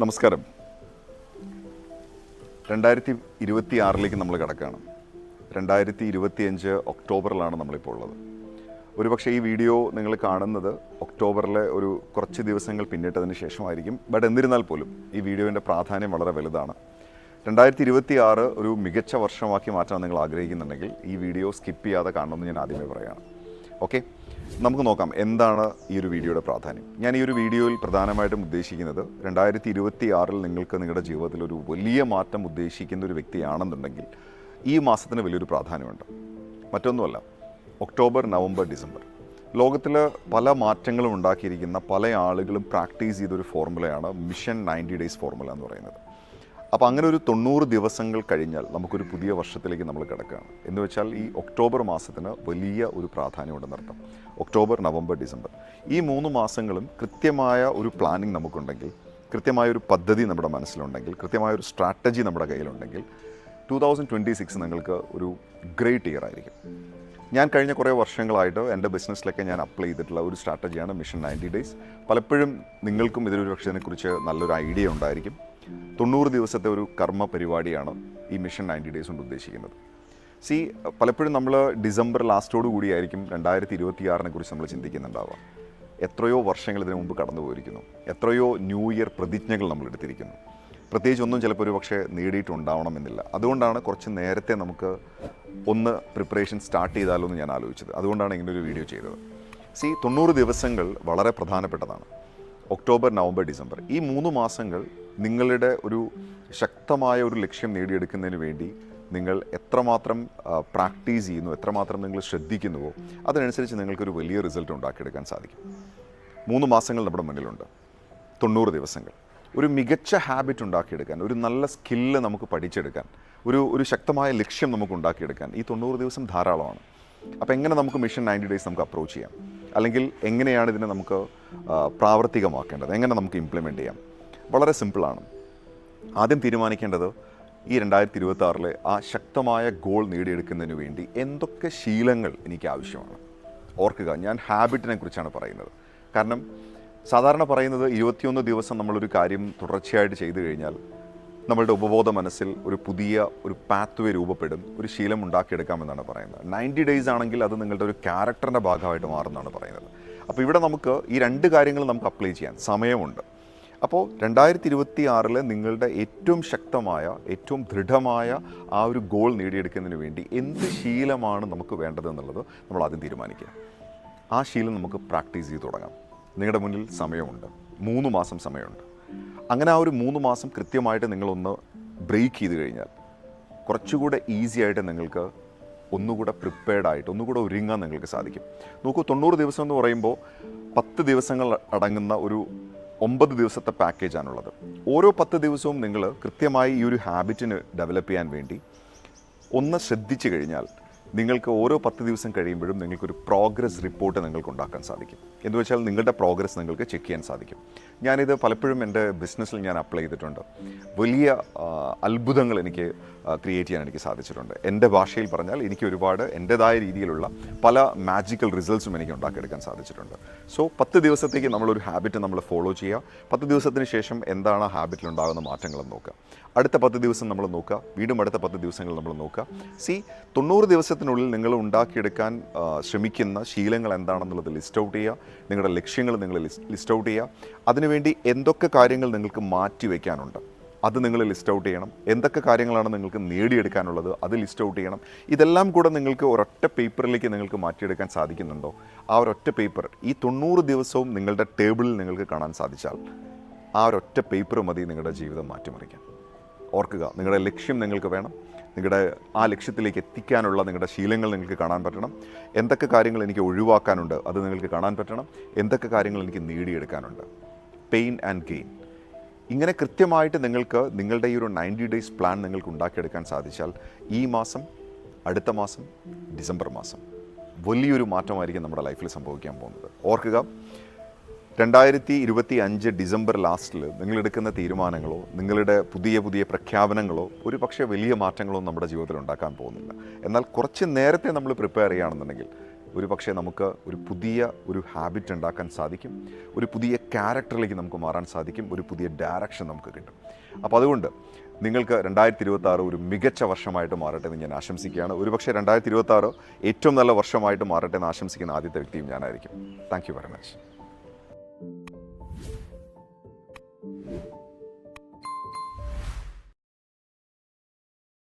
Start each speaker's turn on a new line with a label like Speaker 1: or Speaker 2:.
Speaker 1: നമസ്കാരം. രണ്ടായിരത്തി ഇരുപത്തി ആറിലേക്ക് നമ്മൾ കിടക്കുകയാണ്. രണ്ടായിരത്തി ഇരുപത്തി അഞ്ച് ഒക്ടോബറിലാണ് നമ്മളിപ്പോൾ ഉള്ളത്. ഒരുപക്ഷെ ഈ വീഡിയോ നിങ്ങൾ കാണുന്നത് ഒക്ടോബറിലെ ഒരു കുറച്ച് ദിവസങ്ങൾ പിന്നിട്ടതിന് ശേഷമായിരിക്കും. ബട്ട് എന്നിരുന്നാൽ പോലും ഈ വീഡിയോന്റെ പ്രാധാന്യം വളരെ വലുതാണ്. രണ്ടായിരത്തി ഇരുപത്തി ആറ് ഒരു മികച്ച വർഷമാക്കി മാറ്റാൻ നിങ്ങൾ ആഗ്രഹിക്കുന്നുണ്ടെങ്കിൽ ഈ വീഡിയോ സ്കിപ്പ് ചെയ്യാതെ കാണണമെന്ന് ഞാൻ ആദ്യമേ പറയുകയാണ്. ഓക്കെ? നമുക്ക് നോക്കാം എന്താണ് ഈ ഒരു വീഡിയോയുടെ പ്രാധാന്യം. ഞാൻ ഈ ഒരു വീഡിയോയിൽ പ്രധാനമായിട്ടും ഉദ്ദേശിക്കുന്നത് രണ്ടായിരത്തി ഇരുപത്തി ആറിൽ നിങ്ങൾക്ക് നിങ്ങളുടെ ജീവിതത്തിൽ ഒരു വലിയ മാറ്റം ഉദ്ദേശിക്കുന്ന ഒരു വ്യക്തിയാണെന്നുണ്ടെങ്കിൽ ഈ മാസത്തിന് വലിയൊരു പ്രാധാന്യമുണ്ട്. മറ്റൊന്നുമല്ല ഒക്ടോബർ നവംബർ ഡിസംബർ. ലോകത്തിൽ പല മാറ്റങ്ങളും ഉണ്ടാക്കിയിരിക്കുന്ന പല ആളുകളും പ്രാക്ടീസ് ചെയ്തൊരു ഫോർമുലയാണ് മിഷൻ നയന്റി ഡേയ്സ് ഫോർമുല എന്ന് പറയുന്നത്. അപ്പോൾ അങ്ങനെ ഒരു തൊണ്ണൂറ് ദിവസങ്ങൾ കഴിഞ്ഞാൽ നമുക്കൊരു പുതിയ വർഷത്തിലേക്ക് നമ്മൾ കിടക്കുകയാണ്. എന്ന് വെച്ചാൽ ഈ ഒക്ടോബർ മാസത്തിന് വലിയ ഒരു പ്രാധാന്യമുണ്ടെന്നർത്ഥം ഒക്ടോബർ നവംബർ ഡിസംബർ. ഈ മൂന്ന് മാസങ്ങളും കൃത്യമായ ഒരു പ്ലാനിങ് നമുക്കുണ്ടെങ്കിൽ കൃത്യമായ ഒരു പദ്ധതി നമ്മുടെ മനസ്സിലുണ്ടെങ്കിൽ കൃത്യമായ ഒരു സ്ട്രാറ്റജി നമ്മുടെ കയ്യിലുണ്ടെങ്കിൽ ടു തൗസൻഡ് ട്വന്റി സിക്സ് നിങ്ങൾക്ക് ഒരു ഗ്രേറ്റ് ഇയർ ആയിരിക്കും. ഞാൻ കഴിഞ്ഞ കുറേ വർഷങ്ങളായിട്ട് എന്റെ ബിസിനസ്സിലൊക്കെ ഞാൻ അപ്ലൈ ചെയ്തിട്ടുള്ള ഒരു സ്ട്രാറ്റജിയാണ് മിഷൻ നയന്റി ഡേയ്സ് പലപ്പോഴും നിങ്ങൾക്കും ഇതിലൊരു പക്ഷേ ഇതിനെക്കുറിച്ച് നല്ലൊരു ഐഡിയ ഉണ്ടായിരിക്കും. തൊണ്ണൂറ് ദിവസത്തെ ഒരു കർമ്മ പരിപാടിയാണ് ഈ മിഷൻ നയന്റി ഡേയ്സ് കൊണ്ട് ഉദ്ദേശിക്കുന്നത്. സി പലപ്പോഴും നമ്മൾ ഡിസംബർ ലാസ്റ്റോടു കൂടിയായിരിക്കും രണ്ടായിരത്തി ഇരുപത്തി ആറിനെ കുറിച്ച് നമ്മൾ ചിന്തിക്കുന്നുണ്ടാവുക. എത്രയോ വർഷങ്ങൾ ഇതിനു മുമ്പ് കടന്നു പോയിരിക്കുന്നു. എത്രയോ ന്യൂ ഇയർ പ്രതിജ്ഞകൾ നമ്മൾ എടുത്തിരിക്കുന്നു. പ്രത്യേകിച്ച് ഒന്നും ചിലപ്പോൾ ഒരു പക്ഷേ നേടിയിട്ടുണ്ടാവണമെന്നില്ല അതുകൊണ്ടാണ് കുറച്ച് നേരത്തെ നമുക്ക് ഒന്ന് പ്രിപ്പറേഷൻ സ്റ്റാർട്ട് ചെയ്താലോ എന്ന് ഞാൻ ആലോചിച്ചത്. അതുകൊണ്ടാണ് ഇങ്ങനൊരു വീഡിയോ ചെയ്തത്. സി തൊണ്ണൂറ് ദിവസങ്ങൾ വളരെ പ്രധാനപ്പെട്ടതാണ്. October November December. ഈ മൂന്ന് മാസങ്ങൾ നിങ്ങളുടെ ഒരു ശക്തമായ ഒരു ലക്ഷ്യം നേടിയെടുക്കുന്നതിന് വേണ്ടി നിങ്ങൾ എത്രമാത്രം പ്രാക്ടീസ് ചെയ്യുന്നു എത്രമാത്രം നിങ്ങൾ ശ്രദ്ധിക്കുന്നുവോ അതിനനുസരിച്ച് നിങ്ങൾക്കൊരു വലിയ റിസൾട്ട് ഉണ്ടാക്കിയെടുക്കാൻ സാധിക്കും. മൂന്ന് മാസങ്ങൾ നമ്മുടെ മുന്നിലുണ്ട്. തൊണ്ണൂറ് ദിവസങ്ങൾ. ഒരു മികച്ച ഹാബിറ്റ് ഉണ്ടാക്കിയെടുക്കാൻ ഒരു നല്ല സ്കില്ല് നമുക്ക് പഠിച്ചെടുക്കാൻ ഒരു ഒരു ശക്തമായ ലക്ഷ്യം നമുക്ക് ഉണ്ടാക്കിയെടുക്കാൻ ഈ തൊണ്ണൂറ് ദിവസം ധാരാളമാണ്. അപ്പോൾ എങ്ങനെ നമുക്ക് മിഷൻ നയന്റി ഡേയ്സ് നമുക്ക് അപ്രോച്ച് ചെയ്യാം? അല്ലെങ്കിൽ എങ്ങനെയാണ് ഇതിനെ നമുക്ക് പ്രാവർത്തികമാക്കേണ്ടത്? എങ്ങനെ നമുക്ക് ഇംപ്ലിമെന്റ് ചെയ്യാം? വളരെ സിമ്പിളാണ് ആദ്യം തീരുമാനിക്കേണ്ടത് ഈ രണ്ടായിരത്തി ഇരുപത്തി ആ ശക്തമായ ഗോൾ നേടിയെടുക്കുന്നതിന് വേണ്ടി എന്തൊക്കെ ശീലങ്ങൾ എനിക്ക് ആവശ്യമാണ്. ഓർക്കുക ഞാൻ ഹാബിറ്റിനെ കുറിച്ചാണ് പറയുന്നത്. കാരണം സാധാരണ പറയുന്നത് ഇരുപത്തിയൊന്ന് ദിവസം നമ്മളൊരു കാര്യം തുടർച്ചയായിട്ട് ചെയ്തു കഴിഞ്ഞാൽ നമ്മളുടെ ഉപബോധ മനസ്സിൽ ഒരു പുതിയ ഒരു പാത്വേ രൂപപ്പെടും ഒരു ശീലം ഉണ്ടാക്കിയെടുക്കാമെന്നാണ് പറയുന്നത്. നയന്റി ഡേയ്സ് ആണെങ്കിൽ അത് നിങ്ങളുടെ ഒരു ക്യാരക്ടറിന്റെ ഭാഗമായിട്ട് മാറുന്നതാണ് പറയുന്നത്. അപ്പോൾ ഇവിടെ നമുക്ക് ഈ രണ്ട് കാര്യങ്ങൾ നമുക്ക് അപ്ലൈ ചെയ്യാൻ സമയമുണ്ട്. അപ്പോൾ രണ്ടായിരത്തി ഇരുപത്തി ആറിൽ നിങ്ങളുടെ ഏറ്റവും ശക്തമായ ഏറ്റവും ദൃഢമായ ആ ഒരു ഗോൾ നേടിയെടുക്കുന്നതിന് വേണ്ടി എന്ത് ശീലമാണ് നമുക്ക് വേണ്ടത് എന്നുള്ളത് നമ്മൾ ആദ്യം തീരുമാനിക്കുക. ആ ശീലം നമുക്ക് പ്രാക്ടീസ് ചെയ്ത് തുടങ്ങാം. നിങ്ങളുടെ മുന്നിൽ സമയമുണ്ട്. മൂന്ന് മാസം സമയമുണ്ട്. അങ്ങനെ ആ ഒരു മൂന്ന് മാസം കൃത്യമായിട്ട് നിങ്ങളൊന്ന് ബ്രേക്ക് ചെയ്ത് കഴിഞ്ഞാൽ കുറച്ചുകൂടെ ഈസി ആയിട്ട് നിങ്ങൾക്ക് ഒന്നുകൂടെ പ്രിപ്പയർഡ് ആയിട്ട് ഒന്നുകൂടെ ഒരുങ്ങാൻ നിങ്ങൾക്ക് സാധിക്കും. നോക്കൂ തൊണ്ണൂറ് ദിവസം എന്ന് പറയുമ്പോൾ പത്ത് ദിവസങ്ങൾ അടങ്ങുന്ന ഒരു ഒമ്പത് ദിവസത്തെ പാക്കേജാണുള്ളത് ഓരോ പത്ത് ദിവസവും നിങ്ങൾ കൃത്യമായി ഈ ഒരു ഹാബിറ്റിന് ഡെവലപ്പ് ചെയ്യാൻ വേണ്ടി ഒന്ന് ശ്രദ്ധിച്ചു കഴിഞ്ഞാൽ നിങ്ങൾക്ക് ഓരോ പത്ത് ദിവസം കഴിയുമ്പോഴും നിങ്ങൾക്കൊരു പ്രോഗ്രസ് റിപ്പോർട്ട് നിങ്ങൾക്ക് ഉണ്ടാക്കാൻ സാധിക്കും. എന്ന് വെച്ചാൽ നിങ്ങളുടെ പ്രോഗ്രസ് നിങ്ങൾക്ക് ചെക്ക് ചെയ്യാൻ സാധിക്കും. ഞാനിത് പലപ്പോഴും എന്റെ ബിസിനസ്സിൽ ഞാൻ അപ്ലൈ ചെയ്തിട്ടുണ്ട്. വലിയ അത്ഭുതങ്ങൾ എനിക്ക് ക്രിയേറ്റ് ചെയ്യാൻ എനിക്ക് സാധിച്ചിട്ടുണ്ട്. എന്റെ ഭാഷയിൽ പറഞ്ഞാൽ എനിക്ക് ഒരുപാട് എന്റെതായ രീതിയിലുള്ള പല മാജിക്കൽ റിസൾട്ട്സും എനിക്ക് ഉണ്ടാക്കിയെടുക്കാൻ സാധിച്ചിട്ടുണ്ട്. സോ പത്ത് ദിവസത്തേക്ക് നമ്മളൊരു ഹാബിറ്റ് നമ്മൾ ഫോളോ ചെയ്യുക. പത്ത് ദിവസത്തിന് ശേഷം എന്താണ് ആ ഹാബിറ്റിൽ ഉണ്ടാകുന്ന മാറ്റങ്ങളെന്ന് നോക്കുക. അടുത്ത പത്ത് ദിവസം നമ്മൾ നോക്കുക. വീണ്ടും അടുത്ത പത്ത് ദിവസങ്ങൾ നമ്മൾ നോക്കുക. സി തൊണ്ണൂറ് ദിവസത്തിനുള്ളിൽ നിങ്ങൾ ഉണ്ടാക്കിയെടുക്കാൻ ശ്രമിക്കുന്ന ശീലങ്ങൾ എന്താണെന്നുള്ളത് ലിസ്റ്റ് ഔട്ട് ചെയ്യുക. നിങ്ങളുടെ ലക്ഷ്യങ്ങൾ നിങ്ങൾ ലിസ്റ്റ് ഔട്ട് ചെയ്യുക. അതിനുവേണ്ടി എന്തൊക്കെ കാര്യങ്ങൾ നിങ്ങൾക്ക് മാറ്റി വയ്ക്കാനുണ്ട് അത് നിങ്ങൾ ലിസ്റ്റ് ഔട്ട് ചെയ്യണം. എന്തൊക്കെ കാര്യങ്ങളാണ് നിങ്ങൾക്ക് നേടിയെടുക്കാനുള്ളത്? അത് ലിസ്റ്റ് ഔട്ട് ചെയ്യണം. ഇതെല്ലാം കൂടെ നിങ്ങൾക്ക് ഒരൊറ്റ പേപ്പറിലേക്ക് നിങ്ങൾക്ക് മാറ്റിയെടുക്കാൻ സാധിക്കുന്നുണ്ടോ? ആ ഒരൊറ്റ പേപ്പർ ഈ തൊണ്ണൂറ് ദിവസവും നിങ്ങളുടെ ടേബിളിൽ നിങ്ങൾക്ക് കാണാൻ സാധിച്ചാൽ ആ ഒരൊറ്റ പേപ്പർ മതി നിങ്ങളുടെ ജീവിതം മാറ്റിമറിക്കാൻ. ഓർക്കുക. നിങ്ങളുടെ ലക്ഷ്യം നിങ്ങൾക്ക് വേണം. നിങ്ങളുടെ ആ ലക്ഷ്യത്തിലേക്ക് എത്തിക്കാനുള്ള നിങ്ങളുടെ ശീലങ്ങൾ നിങ്ങൾക്ക് കാണാൻ പറ്റണം. എന്തൊക്കെ കാര്യങ്ങൾ എനിക്ക് ഒഴിവാക്കാനുണ്ട് അത് നിങ്ങൾക്ക് കാണാൻ പറ്റണം. എന്തൊക്കെ കാര്യങ്ങൾ എനിക്ക് നേടിയെടുക്കാനുണ്ട്. പെയിൻ ആൻഡ് ഗെയിൻ ഇങ്ങനെ കൃത്യമായിട്ട് നിങ്ങൾക്ക് നിങ്ങളുടെ ഈ ഒരു നയന്റി ഡേയ്സ് പ്ലാൻ നിങ്ങൾക്ക് ഉണ്ടാക്കിയെടുക്കാൻ സാധിച്ചാൽ ഈ മാസം അടുത്ത മാസം ഡിസംബർ മാസം വലിയൊരു മാറ്റമായിരിക്കും നമ്മുടെ ലൈഫിൽ സംഭവിക്കാൻ പോകുന്നത്. ഓർക്കുക രണ്ടായിരത്തി ഇരുപത്തി അഞ്ച് ഡിസംബർ ലാസ്റ്റിൽ നിങ്ങളെടുക്കുന്ന തീരുമാനങ്ങളോ നിങ്ങളുടെ പുതിയ പുതിയ പ്രഖ്യാപനങ്ങളോ ഒരു പക്ഷേ വലിയ മാറ്റങ്ങളോ നമ്മുടെ ജീവിതത്തിൽ ഉണ്ടാക്കാൻ പോകുന്നില്ല. എന്നാൽ കുറച്ച് നേരത്തെ നമ്മൾ പ്രിപ്പയർ ചെയ്യുകയാണെന്നുണ്ടെങ്കിൽ ഒരു പക്ഷേ നമുക്ക് ഒരു പുതിയ ഒരു ഹാബിറ്റ് ഉണ്ടാക്കാൻ സാധിക്കും. ഒരു പുതിയ ക്യാരക്ടറിലേക്ക് നമുക്ക് മാറാൻ സാധിക്കും. ഒരു പുതിയ ഡയറക്ഷൻ നമുക്ക് കിട്ടും. അപ്പോൾ അതുകൊണ്ട് നിങ്ങൾക്ക് രണ്ടായിരത്തി ഇരുപത്തി ആറ് ഒരു മികച്ച വർഷമായിട്ട് മാറട്ടെ എന്ന് ഞാൻ ആശംസിക്കുകയാണ്. ഒരുപക്ഷെ രണ്ടായിരത്തി ഇരുപത്തി ഏറ്റവും നല്ല വർഷമായിട്ട് മാറട്ടെ എന്ന് ആശംസിക്കുന്ന ആദ്യത്തെ വ്യക്തിയും ഞാനായിരിക്കും. Thank you very much